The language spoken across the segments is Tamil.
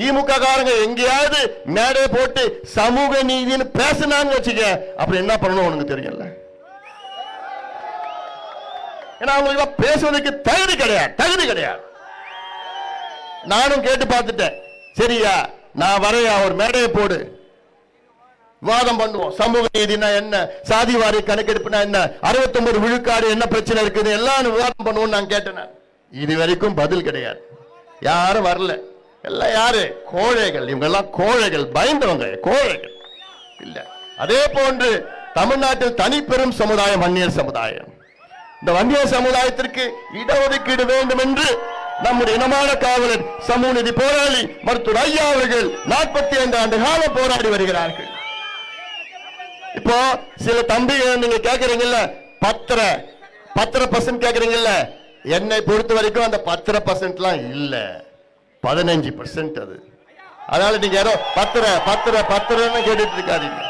திமுக காரங்க எங்கேயாவது மேடை போட்டு சமூக நீதினு பேசினான்னு வச்சுக்க அப்புறம் என்ன பண்ணணும் உனக்கு தெரியல? ஏன்னா அவங்களுக்கு பேசுவதற்கு தகுதி கிடையாது தகுதி கிடையாது. நானும் கேட்டு பார்த்துட்டேன். சரியா நான் வரையா ஒரு மேடையை போடு. வாதம் பண்ணுவோம். சமூக நீதினா என்ன? சாதி வாரி கணக்கெடுப்புனா என்ன? 69 விழுக்காடு என்ன பிரச்சனை இருக்குது? எல்லாம் விவாதம் பண்ணுவோம் நான் கேட்டேன். இது வரைக்கும் பதில் கிடையாது. யாரும் வரல. எல்லாம் யாரு? கோழைகள். இவங்கெல்லாம் கோழைகள் பயந்தவங்க கோழைகள். இல்ல. அதே போன்று தமிழ்நாட்டில் தனிப்பெரும் சமுதாயம் வன்னியர் சமுதாயம். இந்த வன்னியர் சமுதாயத்திற்கு இடஒதுக்கீடு வேண்டும் என்று நம்முடைய இனமான காவலர் சமூகநிதி போராளி மருத்துவர் ஐயா அவர்கள் நாற்பத்தி ஐந்து ஆண்டு காலம் போராடி வருகிறார்கள். இப்போ சில தம்பிகள் நீங்க கேக்குறீங்கல்ல பத்திர பத்திர பர்சன்ட் கேக்குறீங்கல்ல என்னை பொறுத்த வரைக்கும் அந்த பத்தரை பர்சன்ட்லாம் இல்லை. பதினஞ்சு பர்சன்ட் அது. அதனால நீங்க யாரோ பத்தரை பத்தரை பத்தரைன்னு கேட்டுட்டு இருக்காதீங்க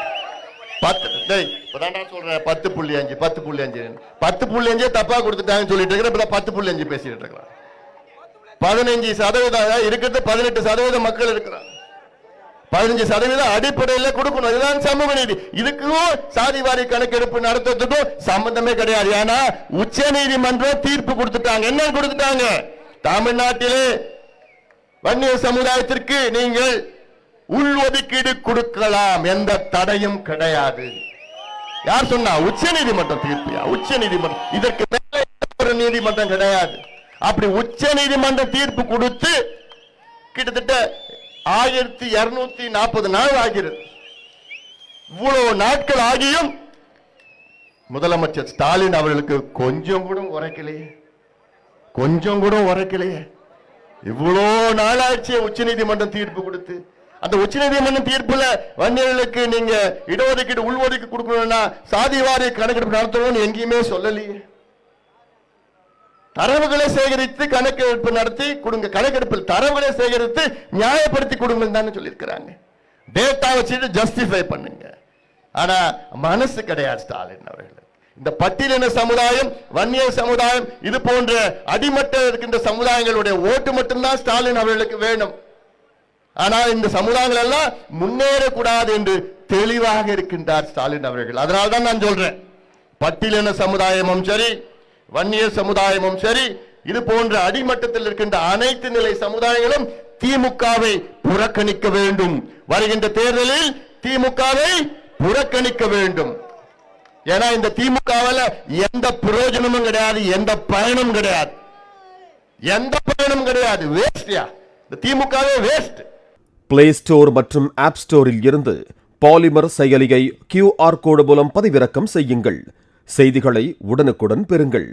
பத்து டேய் இப்பதான் சொல்றேன் பத்து புள்ளி அஞ்சு பத்து புள்ளி அஞ்சு. பத்து புள்ளி அஞ்சே தப்பா கொடுத்துட்டாங்கன்னு சொல்லிட்டு இருக்கிறேன் இப்பதான் பத்து புள்ளி அஞ்சு பேசிட்டு இருக்கிறான். பதினஞ்சு சதவீதம் இருக்கிறது பதினெட்டு சதவீதம் மக்கள் இருக்கிறான் பதினஞ்சு சதவீதம் அடிப்படையில் கொடுக்கணும். இதுதான் சமூக நீதி. இதுக்கும் சாதிவாரி கணக்கெடுப்பு நடத்துறதுக்கும் சம்பந்தமே கிடையாது. ஏன்னா உச்ச நீதிமன்றம் தீர்ப்பு கொடுத்துட்டாங்க. என்ன கொடுத்துட்டாங்க? தமிழ்நாட்டிலே வன்னியர் சமுதாயத்திற்கு நீங்கள் உள்ஒதுக்கீடு கொடுக்கலாம். எந்த தடையும் கிடையாது. யார் சொன்னா? உச்ச நீதிமன்றம் தீர்ப்பியா? உச்ச நீதிமன்றம். இதற்கு மேல ஒரு நீதிமன்றம் கிடையாது. அப்படி உச்ச நீதிமன்றம் தீர்ப்பு கொடுத்து கிட்டத்தட்ட ஆயிரத்தி இருநூத்தி நாற்பது நாள் ஆகிறது. இவ்வளவு நாட்கள் ஆகியும் முதலமைச்சர் ஸ்டாலின் அவர்களுக்கு கொஞ்சம் கூட உரைக்கலையே. கொஞ்சம் கூட உரைக்கலையே. இவ்வளோ நாளாச்சு உச்ச நீதிமன்றம் தீர்ப்பு கொடுத்து. அந்த உச்ச நீதிமன்றம் தீர்ப்புல வன்னியர்களுக்கு நீங்க இடஒதுக்கீடு உள்ஒதுக்கீடு கொடுக்கணும்னா சாதிவாரி கணக்கெடுப்பு நடத்தணும்னு எங்கேயுமே சொல்லலையே. தரவுகளை சேகரித்து கணக்கெடுப்பு நடத்தி கொடுங்க. கணக்கெடுப்பில் தரவுகளை சேகரித்து நியாயப்படுத்தி கொடுங்கன்னு தானே சொல்லியிருக்கிறாங்க. டேட்டா வச்சுட்டு ஜஸ்டிஃபை பண்ணுங்க. ஆனா மனசு கிடையாது ஸ்டாலின் அவர்களுக்கு இந்த பட்டியலின சமுதாயம்? வன்னியர் சமுதாயம். இது போன்ற அடிமட்ட இருக்கின்ற சமுதாயங்களுடைய ஓட்டு மட்டும்தான் ஸ்டாலின் அவர்களுக்கு வேணும் ஆனால் இந்த சமுதாயங்கள் எல்லாம் முன்னேறக்கூடாது என்று தெளிவாக இருக்கின்றார் ஸ்டாலின் அவர்கள். அதனால்தான் நான் சொல்றேன் பட்டியலின சமுதாயமும் சரி வன்னியர் சமுதாயமும் சரி இது போன்ற அடிமட்டத்தில் இருக்கின்ற அனைத்து நிலை சமுதாயங்களும் திமுகவை புறக்கணிக்க வேண்டும். வருகின்ற தேர்தலில் திமுகவை புறக்கணிக்க வேண்டும். ஏன்னா இந்த திமுகவில் எந்த பிரயோஜனமும் கிடையாது எந்த பயனும் கிடையாது. எந்த பயனும் கிடையாது. வேஸ்ட்யா இந்த திமுகவே வேஸ்ட் பிளே ஸ்டோர் மற்றும் ஆப் ஸ்டோரில் இருந்து பாலிமர் செயலியை கியூஆர் கோடு மூலம் பதிவிறக்கம் செய்யுங்கள். செய்திகளை உடனுக்குடன் பெறுங்கள்.